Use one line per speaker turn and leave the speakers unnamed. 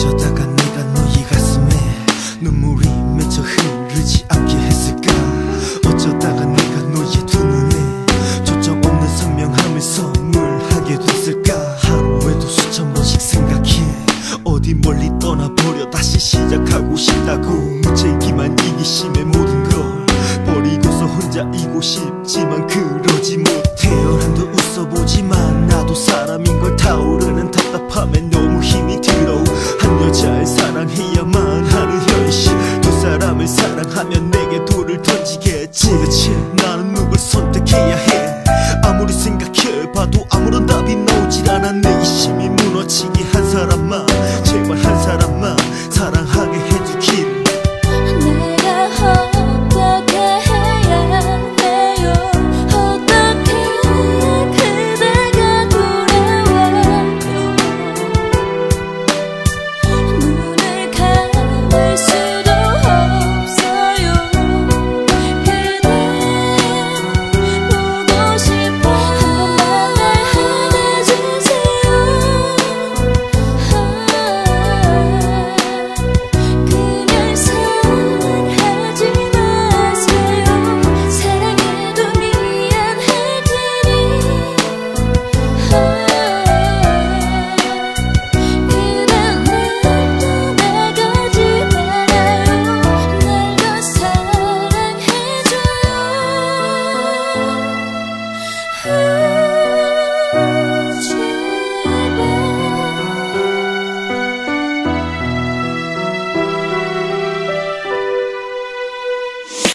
어쩌다가 내가 너의 가슴에 눈물이 맺혀 흐르지 않게 했을까? 어쩌다가 내가 너의 두 눈에 조정 없는 선명함을 선물하게 됐을까? 하루에도 수천 번씩 생각해. 어디 멀리 떠나버려 다시 시작하고 싶다고 무책임한 이기심에 모든 걸 버리고서 혼자이고 싶지만 그러지 못해. 요 한도 웃어보지만 나도 사람인 걸 타오. 사랑하면 내게 돌아